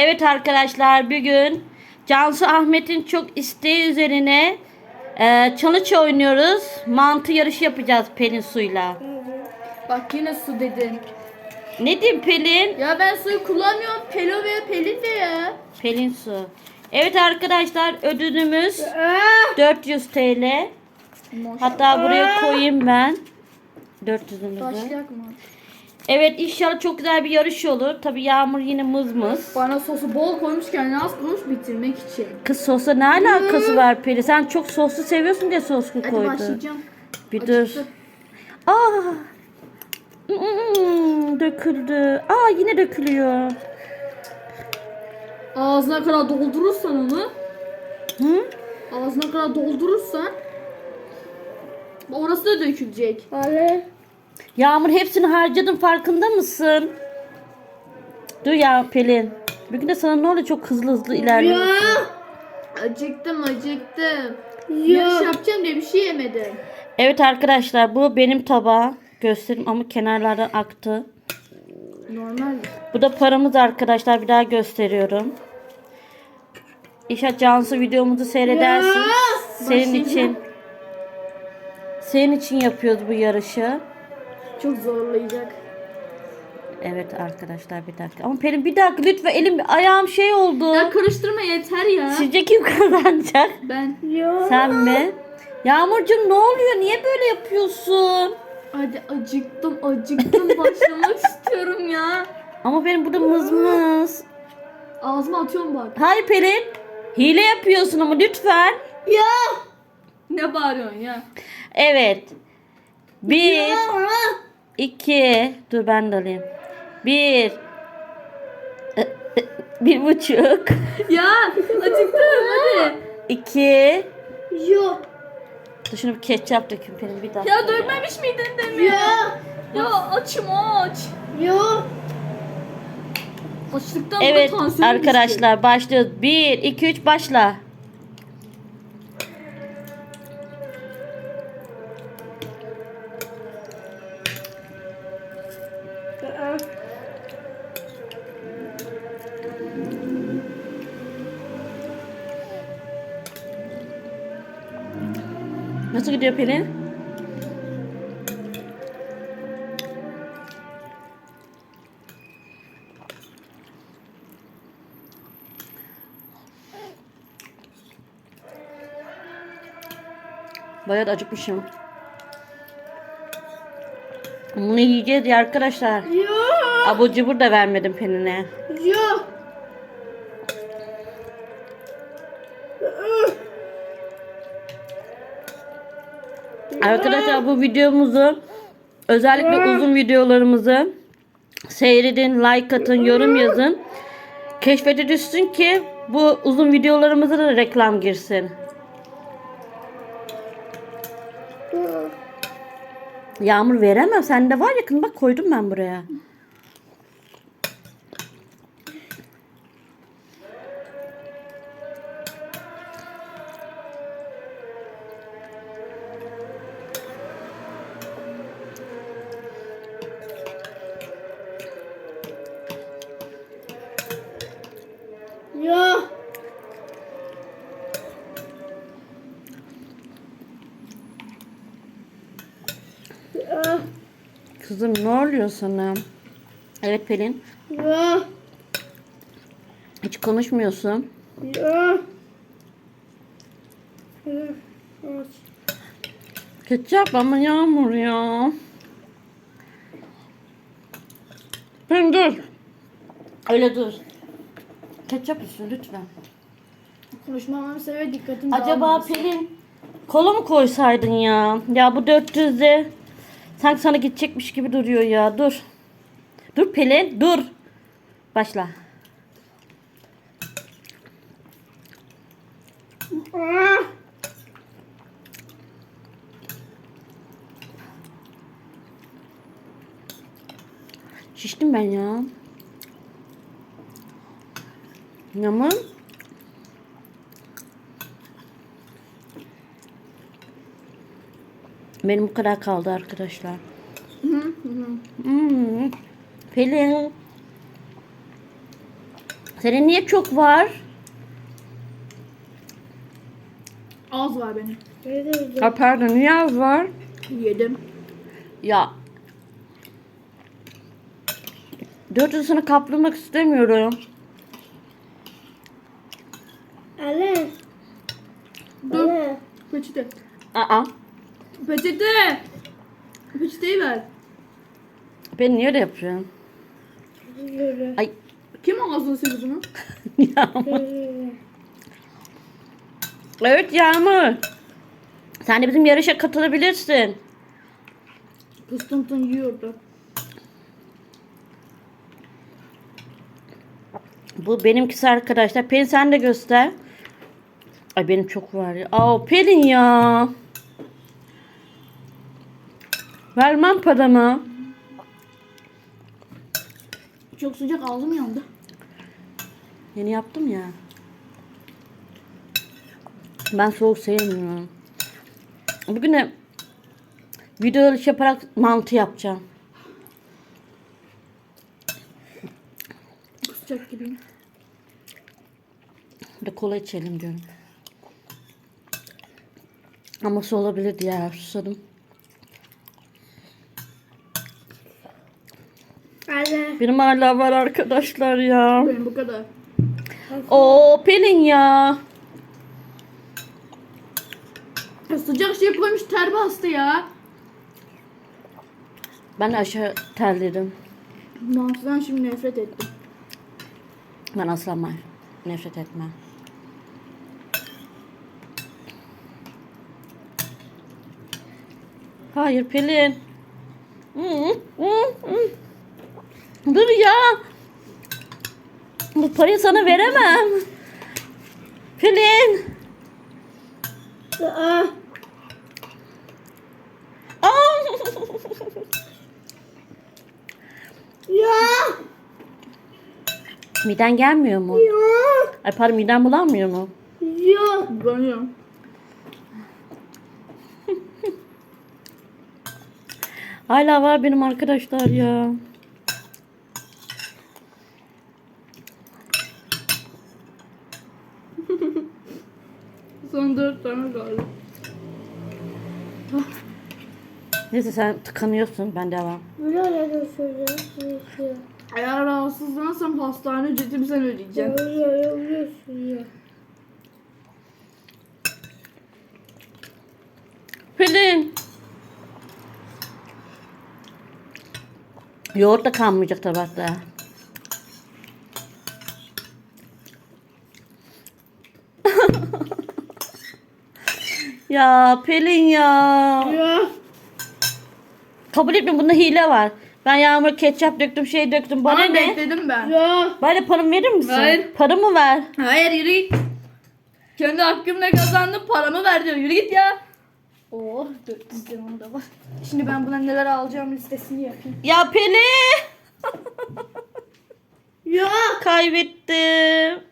Evet arkadaşlar bugün Cansu Ahmet'in çok isteği üzerine e, challenge oynuyoruz. Mantı yarışı yapacağız Pelin suyla. Bak yine su dedin. Ne diyeyim Pelin? Ya ben suyu kullanmıyorum. Pelo ve Pelin de ya. Pelin su. Evet arkadaşlar ödülümüz 400 TL. Hatta buraya koyayım ben. 400'ümüzü. Başlayak mı? Evet inşallah çok güzel bir yarış olur. Tabi Yağmur yine mız mız. Bana sosu bol koymuş kendine az koymuş bitirmek için. Kız sosla ne alakası var Pelin? Sen çok soslu seviyorsun diye soslu Hadi koydun. başlayacağım. Bir dur. Acıktı. Aa! Mm, döküldü. Aa yine dökülüyor. Ağzına kadar doldurursan onu. Hı? Ağzına kadar doldurursan. Orası da dökülecek. Yağmur hepsini harcadın farkında mısın? Dur ya Pelin. Bugün de sana ne oluyor çok hızlı hızlı ilerliyorsun. Acıktım acıktım. Yarış yapacağım diye bir şey yemedim. Evet arkadaşlar bu benim tabağı. Göstereyim ama kenarlardan aktı. Normal. Bu da paramız arkadaşlar bir daha gösteriyorum. İnşallah Cansu videomuzu seyredersin. Senin Başlayacağım. için. Senin için yapıyoruz bu yarışı. Çok zorlayacak. Evet arkadaşlar bir dakika. Ama Pelin bir dakika lütfen elim ayağım şey oldu. Ya karıştırma yeter ya. Sizce kim kazanacak? Ben. Sen mi? Yağmurcuğum ne oluyor? Niye böyle yapıyorsun? Hadi acıktım acıktım başlamak istiyorum ya. Ama benim burada mızmız. Ağzıma atıyorum bak. Hayır Pelin. Hile yapıyorsun ama lütfen. Ya. Ne bağırıyorsun ya? Evet. Bir, iki, dur ben de alayım. Bir, bir buçuk, Ya acıktım hadi. iki, Yok. dur şunu bir ketçap dökün Pelin bir dakika. Ya dövmemiş miydin demin? Ya. Ya açım aç. Yok. Açlıktan Evet tansiyonum düştü. arkadaşlar başlıyoruz. Bir, iki, üç başla. Nasıl gidiyor Pelin? Bayağı da acıkmışım. Bunu yiyeceğiz ya arkadaşlar. Yok. Abur cubur da vermedim Pelin'e. Yok. Arkadaşlar bu videomuzu özellikle uzun videolarımızı seyredin, like atın, yorum yazın. Keşfete düşsün ki bu uzun videolarımıza da reklam girsin. Yağmur veremem. Sende var yakın bak koydum ben buraya. Kızım ne oluyor sana? Evet Pelin. Yok. Hiç konuşmuyorsun. Yok. Ketçap ama yağmur ya. Pelin dur. Öyle dur. Ketçap üstüne lütfen. Konuşmamamı seviyor dikkatim Acaba dağılmasın. Pelin kola mı koysaydın ya? Ya bu 400'de sanki sana gidecekmiş gibi duruyor ya. Dur. Dur Pelin dur. Başla. Şiştim ben ya. Yaman. Benim bu kadar kaldı arkadaşlar. Hmm. Pelin. Senin niye çok var? Az var benim. Ha, pardon niye az var? Yedim. Ya. 400'ünü kaplamak istemiyorum. Ale. Dur. Ale. Peçete. Aa. Peçete. Peçeteyi ver. Ben niye öyle yapıyorum? Ay. Kim ağzını sildi bunu? Yağmur. Evet Yağmur. Sen de bizim yarışa katılabilirsin. Pıstın yiyordu. Bu benimkisi arkadaşlar. Pelin sen de göster. Ay benim çok var ya. Aa Pelin ya. Vermem paramı. Çok sıcak ağzım yandı. Yeni yaptım ya. Ben soğuk sevmiyorum. Bugün de video iş yaparak mantı yapacağım. Kusacak gibiyim. Bir de kola içelim diyorum. Ama su olabilir diye susadım. Ale. Benim hala var arkadaşlar ya. Benim bu kadar. Oo Pelin ya. Ya sıcak şey koymuş ter bastı ya. Ben aşağı terledim. Mantıdan şimdi nefret ettim. Ben asla nefret etmem. Hayır Pelin. Hı, hı. Dur ya. Bu parayı sana veremem. Pelin. Aa. Aa! Ya. Miden gelmiyor mu? Ya. Ay pardon miden bulanmıyor mu? Ya. Banıyorum. Hala var benim arkadaşlar ya. Son dört tane kaldı. Neyse sen tıkanıyorsun ben devam. Buraya götüreceğim. Yürü. Eğer rahatsızlansam hastane ücretimi sen ödeyeceksin. Yürü. Yürü. Pelin. Yoğurt da kalmayacak tabakta. Ya Pelin ya. Ya. Kabul etme bunda hile var. Ben yağmur ketçap döktüm şey döktüm. Bana Bana ne? bekledim ben. Ya. Bana paramı verir misin? Hayır. Paramı ver. Hayır yürü git. Kendi hakkımla kazandım paramı ver diyor. Yürü git ya. Oh 400 liram da var. Şimdi ben buna neler alacağım listesini yapayım. Ya Pelin. Ya. Kaybettim.